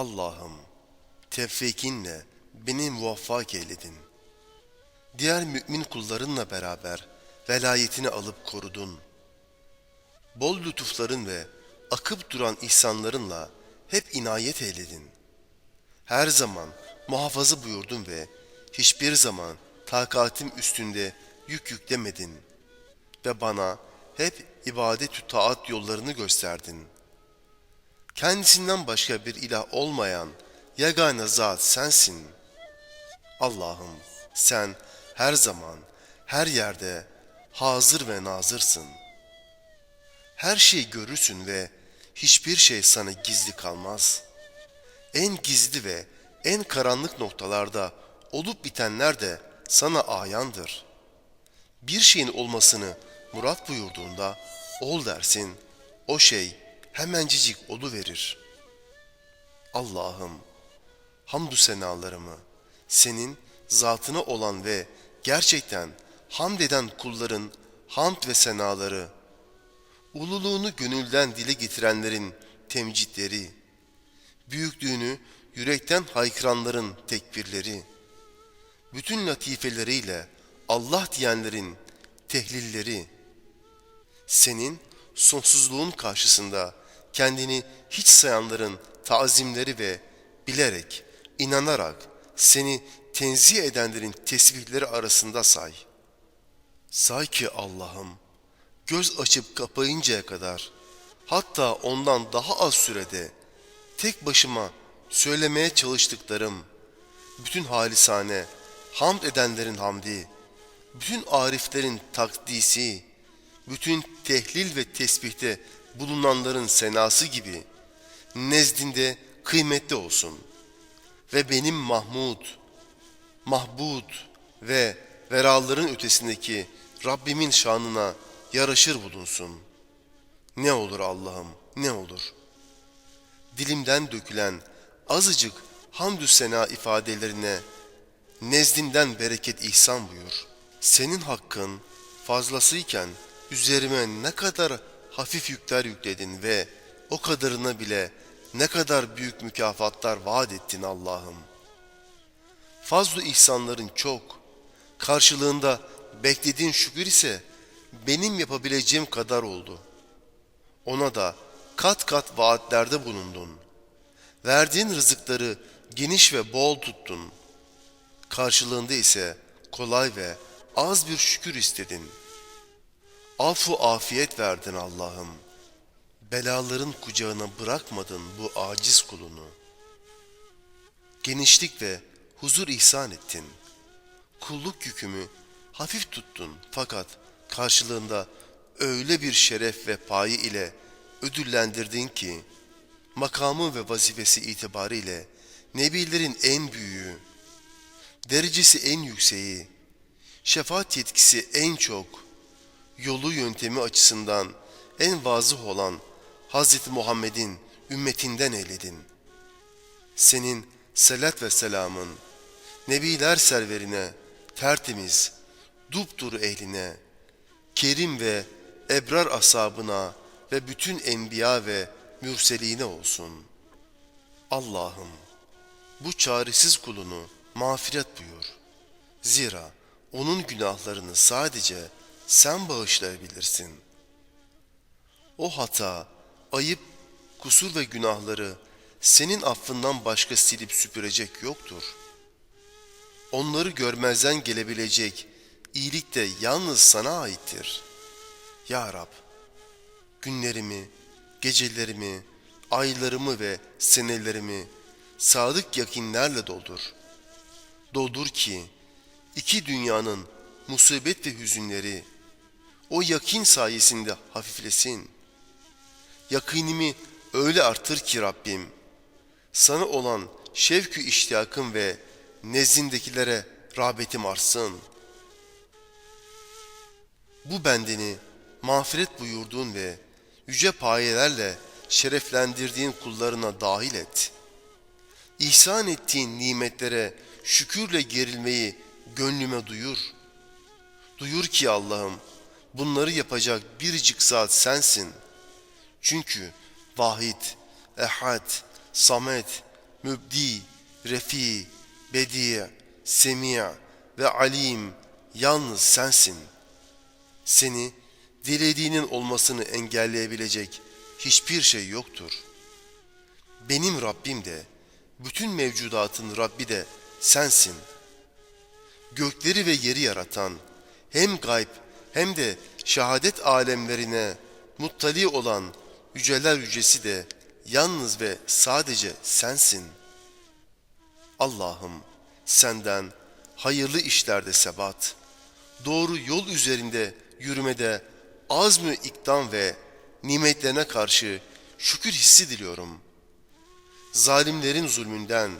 Allah'ım tevfikinle beni muvaffak eyledin. Diğer mümin kullarınla beraber velayetini alıp korudun. Bol lütufların ve akıp duran ihsanlarınla hep inayet eyledin. Her zaman muhafaza buyurdun ve hiçbir zaman takatim üstünde yük yüklemedin ve bana hep ibadet-ü taat yollarını gösterdin. Kendisinden başka bir ilah olmayan yegane zat sensin. Allah'ım sen her zaman, her yerde hazır ve nazırsın. Her şeyi görürsün ve hiçbir şey sana gizli kalmaz. En gizli ve en karanlık noktalarda olup bitenler de sana ayandır. Bir şeyin olmasını murat buyurduğunda ol dersin, o şey hemencecik olu verir. Allah'ım, hamdü senalarımı senin zatına olan ve gerçekten hamd eden kulların hamd ve senaları, ululuğunu gönülden dile getirenlerin temcitleri, büyüklüğünü yürekten haykıranların tekbirleri, bütün latifeleriyle Allah diyenlerin tehlilleri, senin sonsuzluğun karşısında kendini hiç sayanların tazimleri ve bilerek, inanarak seni tenzih edenlerin tesbihleri arasında say. Say ki Allah'ım, göz açıp kapayıncaya kadar, hatta ondan daha az sürede, tek başıma söylemeye çalıştıklarım, bütün halisane, hamd edenlerin hamdi, bütün ariflerin takdisi, bütün tehlil ve tesbihte bulunanların senası gibi nezdinde kıymetli olsun. Ve benim Mahmud, Mahbud ve veraların ötesindeki Rabbimin şanına yaraşır bulunsun. Ne olur Allah'ım, ne olur. Dilimden dökülen azıcık hamdü sena ifadelerine nezdinden bereket ihsan buyur. Senin hakkın fazlasıyken üzerime ne kadar hafif yükler yükledin ve o kadarına bile ne kadar büyük mükafatlar vaat ettin Allah'ım. Fazlı ihsanların çok, karşılığında beklediğin şükür ise benim yapabileceğim kadar oldu. Ona da kat kat vaatlerde bulundun. Verdiğin rızıkları geniş ve bol tuttun. Karşılığında ise kolay ve az bir şükür istedin. Afu afiyet verdin Allah'ım. Belaların kucağına bırakmadın bu aciz kulunu. Genişlik ve huzur ihsan ettin. Kulluk yükümü hafif tuttun fakat karşılığında öyle bir şeref ve payı ile ödüllendirdin ki makamı ve vazifesi itibariyle nebilerin en büyüğü, derecesi en yükseği, şefaat yetkisi en çok, yolu yöntemi açısından en vazıh olan Hz. Muhammed'in ümmetinden eyledin. Senin selat ve selamın, Nebiler serverine, tertemiz, dupduru ehline, kerim ve ebrar asabına ve bütün enbiya ve mürseline olsun. Allah'ım bu çaresiz kulunu mağfiret buyur. Zira onun günahlarını sadece sen bağışlayabilirsin. O hata, ayıp, kusur ve günahları senin affından başka silip süpürecek yoktur. Onları görmezden gelebilecek iyilik de yalnız sana aittir. Ya Rab, günlerimi, gecelerimi, aylarımı ve senelerimi sadık yakinlerle doldur. Doldur ki iki dünyanın musibet ve hüzünleri o yakin sayesinde hafiflesin. Yakinimi öyle artır ki Rabbim, sana olan şevkü iştiyakım ve nezdindekilere rağbetim artsın. Bu bendeni mağfiret buyurduğun ve yüce payelerle şereflendirdiğin kullarına dahil et. İhsan ettiğin nimetlere şükürle gerilmeyi gönlüme duyur. Duyur ki Allah'ım bunları yapacak biricik zat sensin. Çünkü vahid, ehad, samet, mübdi, refi, bedi, semi' ve alim yalnız sensin. Seni dilediğinin olmasını engelleyebilecek hiçbir şey yoktur. Benim Rabbim de, bütün mevcudatın Rabbi de sensin. Gökleri ve yeri yaratan, hem gayb hem de şehadet alemlerine muttali olan yüceler yücesi de yalnız ve sadece sensin. Allah'ım senden hayırlı işlerde sebat, doğru yol üzerinde yürümede azmü ikdam ve nimetlerine karşı şükür hissi diliyorum. Zalimlerin zulmünden,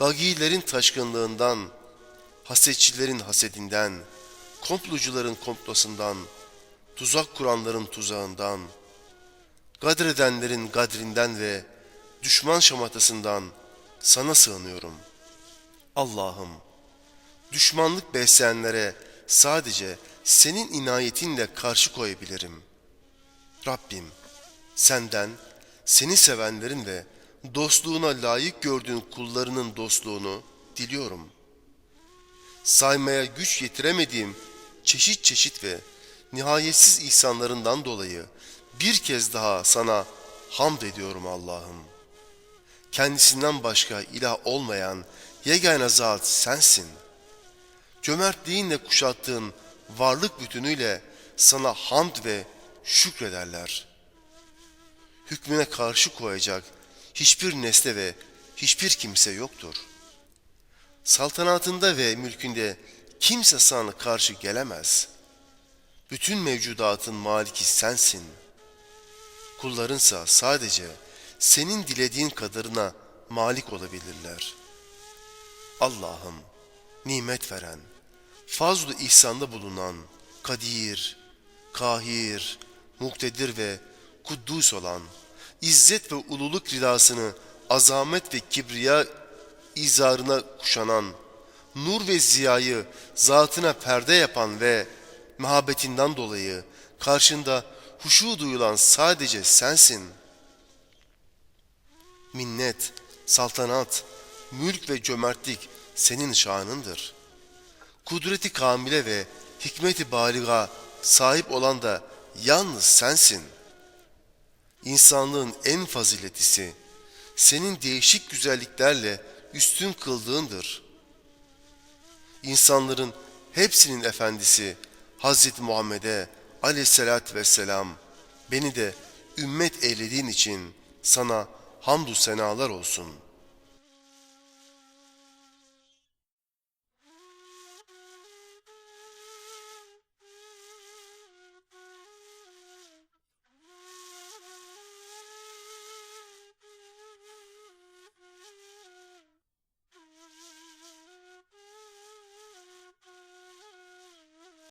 bagilerin taşkınlığından, hasetçilerin hasedinden, komplocuların komplosundan, tuzak kuranların tuzağından, gadredenlerin gadrinden ve düşman şamatasından sana sığınıyorum. Allah'ım, düşmanlık besleyenlere sadece senin inayetinle karşı koyabilirim. Rabbim, senden seni sevenlerin ve dostluğuna layık gördüğün kullarının dostluğunu diliyorum. Saymaya güç yetiremediğim çeşit çeşit ve nihayetsiz ihsanlarından dolayı bir kez daha sana hamd ediyorum Allah'ım. Kendisinden başka ilah olmayan yegane zat sensin. Cömertliğinle kuşattığın varlık bütünüyle sana hamd ve şükrederler. Hükmüne karşı koyacak hiçbir nesne ve hiçbir kimse yoktur. Saltanatında ve mülkünde kimse sana karşı gelemez. Bütün mevcudatın maliki sensin. Kullarınsa sadece senin dilediğin kadarına malik olabilirler. Allah'ım nimet veren, fazl-ı ihsanda bulunan, kadir, kahir, muktedir ve kuddus olan, izzet ve ululuk ridasını azamet ve kibriya izarına kuşanan, nur ve ziyayı zatına perde yapan ve mehabetinden dolayı karşında huşu duyulan sadece sensin. Minnet, saltanat, mülk ve cömertlik senin şanındır. Kudreti kamile ve hikmeti baliga sahip olan da yalnız sensin. İnsanlığın en faziletisi, senin değişik güzelliklerle üstün kıldığındır. İnsanların hepsinin efendisi Hazreti Muhammed'e aleyhissalatü vesselam beni de ümmet eylediğin için sana hamdü senalar olsun.''